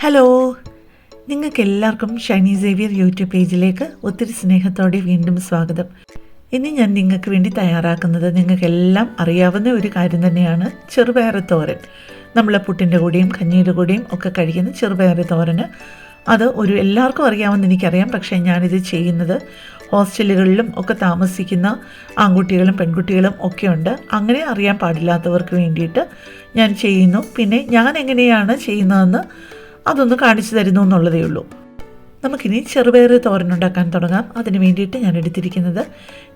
Hello നിങ്ങൾക്ക് എല്ലാവർക്കും Shiny Xavier YouTube പേജിലേക്ക് ഒത്തിരി സ്നേഹത്തോടെ വീണ്ടും സ്വാഗതം. ഇനി ഞാൻ നിങ്ങൾക്ക് വേണ്ടി തയ്യാറാക്കുന്നത് നിങ്ങൾക്കെല്ലാം അറിയാവുന്ന ഒരു കാര്യം തന്നെയാണ് ചെറുപയർ തോരൻ. നമ്മൾ പുട്ടിന്റെ കൂടെയും കഞ്ഞിയുടെ കൂടെയും ഒക്കെ കഴിക്കുന്ന ചെറുപയർ തോരന്. അത് ഒരു എല്ലാവർക്കും അറിയാമെന്ന് എനിക്കറിയാം. പക്ഷേ ഞാനിത് ചെയ്യുന്നത് ഹോസ്റ്റലുകളിലും ഒക്കെ താമസിക്കുന്ന ആൺകുട്ടികളും പെൺകുട്ടികളും ഒക്കെ ഉണ്ട്. അങ്ങനെ അറിയാൻ പാടില്ലാത്തവർക്ക് വേണ്ടിയിട്ട് ഞാൻ ചെയ്യുന്നു. പിന്നെ ഞാൻ എങ്ങനെയാണ് ചെയ്യുന്നതെന്ന് അതൊന്ന് കാണിച്ചു തരുന്നു എന്നുള്ളതേ ഉള്ളൂ. നമുക്കിനി ചെറുപയർ തോരനുണ്ടാക്കാൻ തുടങ്ങാം. അതിന് വേണ്ടിയിട്ട് ഞാൻ എടുത്തിരിക്കുന്നത്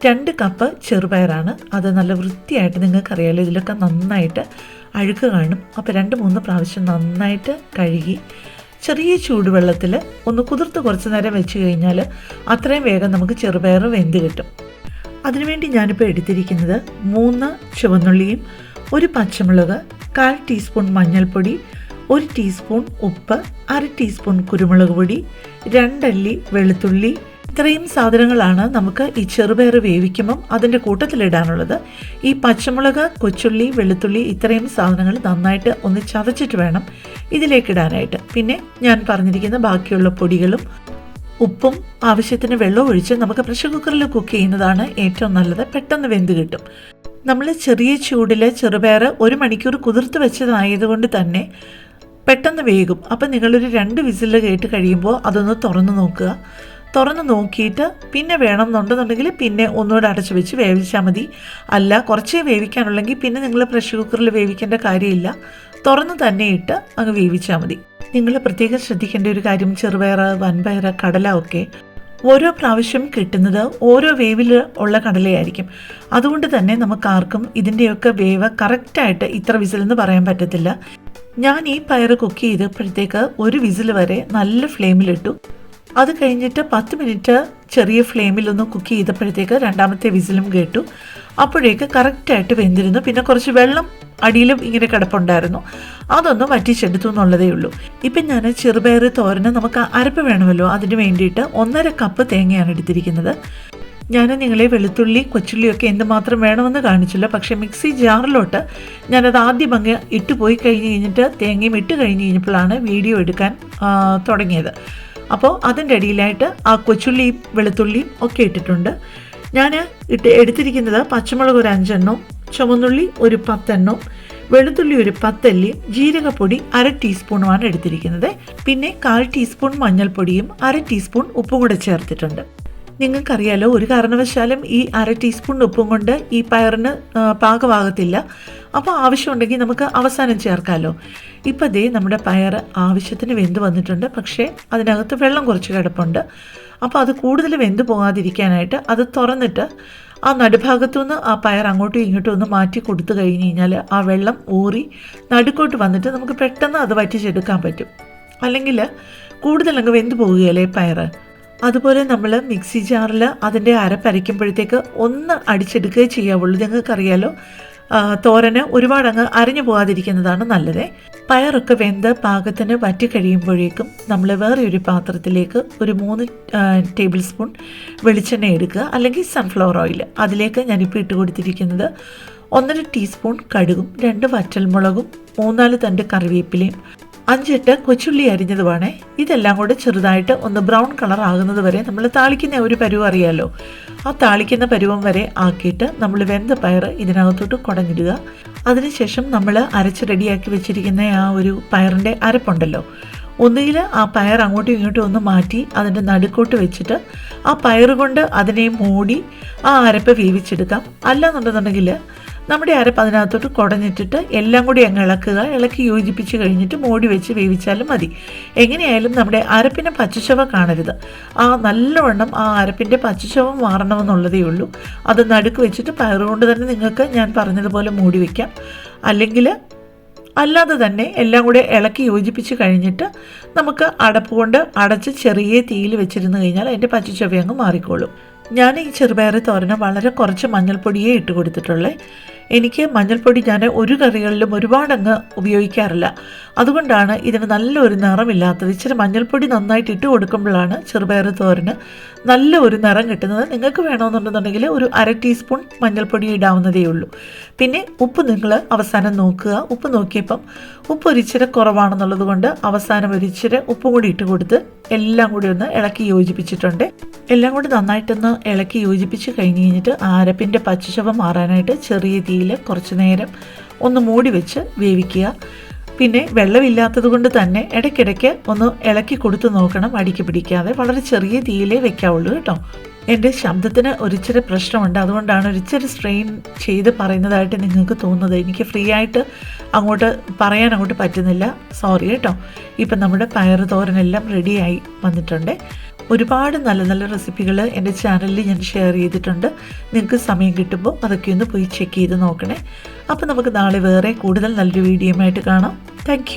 രണ്ട് കപ്പ് ചെറുപയറാണ്. അത് നല്ല വൃത്തിയായിട്ട് നിങ്ങൾക്കറിയാലോ ഇതിലൊക്കെ നന്നായിട്ട് അഴുക്ക് കാണും. അപ്പോൾ രണ്ട് മൂന്ന് പ്രാവശ്യം നന്നായിട്ട് കഴുകി ചെറിയ ചൂടുവെള്ളത്തിൽ ഒന്ന് കുതിർത്ത് കുറച്ച് നേരം വെച്ച് കഴിഞ്ഞാൽ അത്രയും വേഗം നമുക്ക് ചെറുപയർ വെന്ത് കിട്ടും. അതിനുവേണ്ടി ഞാനിപ്പോൾ എടുത്തിരിക്കുന്നത് മൂന്ന് ചുവന്നുള്ളിയും ഒരു പച്ചമുളക് കാൽ ടീസ്പൂൺ മഞ്ഞൾപ്പൊടി ഒരു ടീസ്പൂൺ ഉപ്പ് അര ടീസ്പൂൺ കുരുമുളക് പൊടി രണ്ടല്ലി വെളുത്തുള്ളി. ഇത്രയും സാധനങ്ങളാണ് നമുക്ക് ഈ ചെറുപയർ വേവിക്കുമ്പം അതിന്റെ കൂട്ടത്തിലിടാനുള്ളത്. ഈ പച്ചമുളക് കൊച്ചുള്ളി വെളുത്തുള്ളി ഇത്രയും സാധനങ്ങൾ നന്നായിട്ട് ഒന്ന് ചതച്ചിട്ട് വേണം ഇതിലേക്കിടാനായിട്ട് പിന്നെ ഞാൻ പറഞ്ഞിരിക്കുന്ന ബാക്കിയുള്ള പൊടികളും ഉപ്പും ആവശ്യത്തിന് വെള്ളവും ഒഴിച്ച് നമുക്ക് പ്രഷർ കുക്കറിൽ കുക്ക് ചെയ്യുന്നതാണ് ഏറ്റവും നല്ലത്. പെട്ടെന്ന് വെന്ത് കിട്ടും. നമ്മൾ ചെറിയ ചൂടിൽ ചെറുപയർ ഒരു മണിക്കൂർ കുതിർത്ത് വെച്ചതായതുകൊണ്ട് തന്നെ പെട്ടെന്ന് വേകും അപ്പം നിങ്ങളൊരു രണ്ട് വിസിൽ കേട്ട് കഴിയുമ്പോൾ അതൊന്ന് തുറന്ന് നോക്കുക. തുറന്ന് നോക്കിയിട്ട് പിന്നെ വേണം എന്നുണ്ടെന്നുണ്ടെങ്കിൽ പിന്നെ ഒന്നുകൂടെ അടച്ചു വെച്ച് വേവിച്ചാൽ മതി. അല്ല കുറച്ചേ വേവിക്കാനുള്ളെങ്കിൽ പിന്നെ നിങ്ങൾ പ്രഷർ കുക്കറിൽ വേവിക്കേണ്ട കാര്യമില്ല. തുറന്ന് തന്നെ ഇട്ട് അങ്ങ് വേവിച്ചാൽ മതി. നിങ്ങൾ പ്രത്യേകം ശ്രദ്ധിക്കേണ്ട ഒരു കാര്യം ചെറുപയർ വൻപയർ കടല ഒക്കെ ഓരോ പ്രാവശ്യം കിട്ടുന്നത് ഓരോ വേവിൽ ഉള്ള കടലയായിരിക്കും. അതുകൊണ്ട് തന്നെ നമുക്ക് ആർക്കും ഇതിന്റെയൊക്കെ വേവ് കറക്റ്റായിട്ട് ഇത്ര വിസിലെന്ന് പറയാൻ പറ്റത്തില്ല. ഞാൻ ഈ പയർ കുക്ക് ചെയ്തപ്പോഴത്തേക്ക് ഒരു വിസിൽ വരെ നല്ല ഫ്ലെയിമിലിട്ടു. അത് കഴിഞ്ഞിട്ട് പത്ത് മിനിറ്റ് ചെറിയ ഫ്ലെയിമിലൊന്ന് കുക്ക് ചെയ്തപ്പോഴത്തേക്ക് രണ്ടാമത്തെ വിസിലും കേട്ടു. അപ്പോഴേക്ക് കറക്റ്റായിട്ട് വെന്തിരുന്നു. പിന്നെ കുറച്ച് വെള്ളം അടിയിലും ഇങ്ങനെ കിടപ്പുണ്ടായിരുന്നു. അതൊന്നും വറ്റിച്ചെടുത്തു എന്നുള്ളതേ ഉള്ളൂ. ഇപ്പം ഞാൻ ചെറുപയർ തോരന് നമുക്ക് അരപ്പ് വേണമല്ലോ. അതിന് വേണ്ടിയിട്ട് ഒന്നര കപ്പ് തേങ്ങയാണ് എടുത്തിരിക്കുന്നത്. ഞാൻ നിങ്ങളെ വെളുത്തുള്ളി കൊച്ചുള്ളിയൊക്കെ എന്തുമാത്രം വേണമെന്ന് കാണിച്ചില്ല. പക്ഷേ മിക്സി ജാറിലോട്ട് ഞാനത് ആദ്യം അങ്ങ് ഇട്ട് പോയി കഴിഞ്ഞ് കഴിഞ്ഞിട്ട് തേങ്ങയും ഇട്ട് കഴിഞ്ഞ് കഴിഞ്ഞപ്പോഴാണ് വീഡിയോ എടുക്കാൻ തുടങ്ങിയത്. അപ്പോൾ അതിന്റെ അടിയിലായിട്ട് ആ കൊച്ചുള്ളിയും വെളുത്തുള്ളിയും ഒക്കെ ഇട്ടിട്ടുണ്ട്. ഞാൻ ഇട്ട് എടുത്തിരിക്കുന്നത് പച്ചമുളക് ഒരു അഞ്ചെണ്ണവും ചുമന്നുള്ളി ഒരു പത്തെണ്ണവും വെളുത്തുള്ളി ഒരു പത്തല്ലിയും ജീരകപ്പൊടി അര ടീസ്പൂണുമാണ് എടുത്തിരിക്കുന്നത്. പിന്നെ കാൽ ടീസ്പൂൺ മഞ്ഞൾപ്പൊടിയും അര ടീസ്പൂൺ ഉപ്പും കൂടെ ചേർത്തിട്ടുണ്ട്. നിങ്ങൾക്കറിയാലോ ഒരു കാരണവശാലും ഈ അര ടീസ്പൂൺ ഉപ്പും കൊണ്ട് ഈ പയറിന് പാകമാകത്തില്ല. അപ്പോൾ ആവശ്യമുണ്ടെങ്കിൽ നമുക്ക് അവസാനം ചേർക്കാമല്ലോ ഇപ്പം ദേ നമ്മുടെ പയർ ആവശ്യത്തിന് വെന്ത് വന്നിട്ടുണ്ട്. പക്ഷേ അതിനകത്ത് വെള്ളം കുറച്ച് കിടപ്പുണ്ട്. അപ്പോൾ അത് കൂടുതൽ വെന്ത് പോകാതിരിക്കാനായിട്ട് അത് തുറന്നിട്ട് ആ നടുഭാഗത്തുനിന്ന് ആ പയർ അങ്ങോട്ടും ഇങ്ങോട്ടും ഒന്ന് മാറ്റി കൊടുത്തു കഴിഞ്ഞ് കഴിഞ്ഞാൽ ആ വെള്ളം ഊറി നടുക്കോട്ട് വന്നിട്ട് നമുക്ക് പെട്ടെന്ന് അത് വറ്റിച്ചെടുക്കാൻ പറ്റും. അല്ലെങ്കിൽ കൂടുതൽ അങ്ങ് വെന്ത് പോവുകയല്ലേ പയറ്? അതുപോലെ നമ്മൾ മിക്സി ജാറിൽ അതിന്റെ അരപ്പരയ്ക്കുമ്പോഴത്തേക്ക് ഒന്ന് അടിച്ചെടുക്കുകയേ ചെയ്യാവുള്ളൂ. നിങ്ങൾക്കറിയാലോ ആ, തോരന് ഒരുപാട് അങ്ങ് അരിഞ്ഞു പോകാതിരിക്കുന്നതാണ് നല്ലത്. പയറൊക്കെ വെന്ത് പാകത്തിന് വറ്റി കഴിയുമ്പോഴേക്കും നമ്മൾ വേറെ ഒരു പാത്രത്തിലേക്ക് ഒരു മൂന്ന് ടേബിൾ സ്പൂൺ വെളിച്ചെണ്ണ എടുക്കുക. അല്ലെങ്കിൽ സൺഫ്ലവർ ഓയിൽ അതിലേക്ക് ഞാനിപ്പോൾ ഇട്ട് കൊടുത്തിരിക്കുന്നത് ഒന്നര ടീസ്പൂൺ കടുകും രണ്ട് വറ്റൽമുളകും മൂന്നാൽ തണ്ട് കറിവേപ്പിലയും അഞ്ചെട്ട് കൊച്ചുള്ളി അരിഞ്ഞതുമാണ് ഇതെല്ലാം കൂടെ ചെറുതായിട്ട് ഒന്ന് ബ്രൗൺ കളർ ആകുന്നത് വരെ നമ്മൾ താളിക്കുന്ന ഒരു പരുവം അറിയാലോ. ആ താളിക്കുന്ന പരുവം വരെ ആക്കിയിട്ട് നമ്മൾ വെന്ത പയർ ഇതിനകത്തോട്ട് കുടഞ്ഞിടുക. അതിനുശേഷം നമ്മൾ അരച്ച് റെഡിയാക്കി വെച്ചിരിക്കുന്ന ആ ഒരു പയറിന്റെ അരപ്പുണ്ടല്ലോ. ഒന്നുകിൽ ആ പയർ അങ്ങോട്ടും ഇങ്ങോട്ടും ഒന്ന് മാറ്റി അതിന്റെ നടുക്കോട്ട് വെച്ചിട്ട് ആ പയർ കൊണ്ട് അതിനെ മൂടി ആ അരപ്പ് വേവിച്ചെടുക്കാം. അല്ലാന്നുണ്ടെന്നുണ്ടെങ്കിൽ നമ്മുടെ അരപ്പ് അതിനകത്തോട്ട് കുടഞ്ഞിട്ടിട്ട് എല്ലാം കൂടി അങ്ങ് ഇളക്കുക. ഇളക്കി യോജിപ്പിച്ച് കഴിഞ്ഞിട്ട് മൂടി വെച്ച് വേവിച്ചാലും മതി. എങ്ങനെയായാലും നമ്മുടെ അരപ്പിന് പച്ചച്ചവ കാണരുത്. ആ നല്ലവണ്ണം ആ അരപ്പിന്റെ പച്ചച്ചവ മാറണമെന്നുള്ളതേ ഉള്ളൂ. അത് നടുക്ക് വെച്ചിട്ട് പയറുകൊണ്ട് തന്നെ നിങ്ങൾക്ക് ഞാൻ പറഞ്ഞതുപോലെ മൂടി വയ്ക്കാം അല്ലെങ്കിൽ അല്ലാതെ തന്നെ എല്ലാം കൂടെ ഇളക്കി യോജിപ്പിച്ച് കഴിഞ്ഞിട്ട് നമുക്ക് അടപ്പ് കൊണ്ട് അടച്ച് ചെറിയ തീയിൽ വെച്ചിരുന്ന് കഴിഞ്ഞാൽ അതിന്റെ പച്ചച്ചവ അങ്ങ് മാറിക്കോളും. ഞാൻ ഈ ചെറുപയർ തോരന് വളരെ കുറച്ച് മഞ്ഞൾപ്പൊടിയേ ഇട്ട് കൊടുത്തിട്ടുള്ളേ. എനിക്ക് മഞ്ഞൾപ്പൊടി ഞാൻ ഒരു കറികളിലും ഒരുപാടങ്ങ് ഉപയോഗിക്കാറില്ല. അതുകൊണ്ടാണ് ഇതിന് നല്ലൊരു നിറമില്ലാത്തത്. ഇച്ചിരി മഞ്ഞൾപ്പൊടി നന്നായിട്ട് ഇട്ട് കൊടുക്കുമ്പോഴാണ് ചെറുപയർ തോരന് നല്ല ഒരു നിറം കിട്ടുന്നത്. നിങ്ങൾക്ക് വേണമെന്നുണ്ടെന്നുണ്ടെങ്കിൽ ഒരു അര ടീസ്പൂൺ മഞ്ഞൾപ്പൊടി ഇടാവുന്നതേ ഉള്ളൂ. പിന്നെ ഉപ്പ് നിങ്ങൾ അവസാനം നോക്കുക. ഉപ്പ് നോക്കിയപ്പം ഉപ്പ് ഒരിച്ചിരി കുറവാണെന്നുള്ളത് കൊണ്ട് അവസാനം ഒരിച്ചിരി ഉപ്പ് കൂടി ഇട്ട് കൊടുത്ത് എല്ലാം കൂടി ഒന്ന് ഇളക്കി യോജിപ്പിച്ചിട്ടുണ്ട്. എല്ലാം കൂടി നന്നായിട്ടൊന്ന് ഇളക്കി യോജിപ്പിച്ച് കഴിഞ്ഞ് കഴിഞ്ഞിട്ട് ആരപ്പിന്റെ പച്ചശവം മാറാനായിട്ട് ചെറിയ തീയിൽ കുറച്ച് നേരം ഒന്ന് മൂടി വെച്ച് വേവിക്കുക. പിന്നെ വെള്ളമില്ലാത്തത് കൊണ്ട് തന്നെ ഇടയ്ക്കിടയ്ക്ക് ഒന്ന് ഇളക്കി കൊടുത്ത് നോക്കണം. അടിക്ക് പിടിക്കാതെ. വളരെ ചെറിയ തീയിലേ വെക്കാവുള്ളൂ കേട്ടോ. എന്റെ ശബ്ദത്തിന് ഒരിച്ചിരി പ്രശ്നമുണ്ട്. അതുകൊണ്ടാണ് ഒരിച്ചിരി സ്ട്രെയിൻ ചെയ്ത് പറയുന്നതായിട്ട് നിങ്ങൾക്ക് തോന്നുന്നത്. എനിക്ക് ഫ്രീ ആയിട്ട് അങ്ങോട്ട് പറയാൻ അങ്ങോട്ട് പറ്റുന്നില്ല. സോറി കേട്ടോ. ഇപ്പം നമ്മുടെ പയറ് തോരനെല്ലാം റെഡിയായി വന്നിട്ടുണ്ട്. ഒരുപാട് നല്ല നല്ല റെസിപ്പികൾ എന്റെ ചാനലിൽ ഞാൻ ഷെയർ ചെയ്തിട്ടുണ്ട്. നിങ്ങൾക്ക് സമയം കിട്ടുമ്പോൾ അതൊക്കെ ഒന്ന് പോയി ചെക്ക് ചെയ്ത് നോക്കണേ. അപ്പോൾ നമുക്ക് നാളെ വേറെ കൂടുതൽ നല്ലൊരു വീഡിയോയുമായിട്ട് കാണാം. താങ്ക്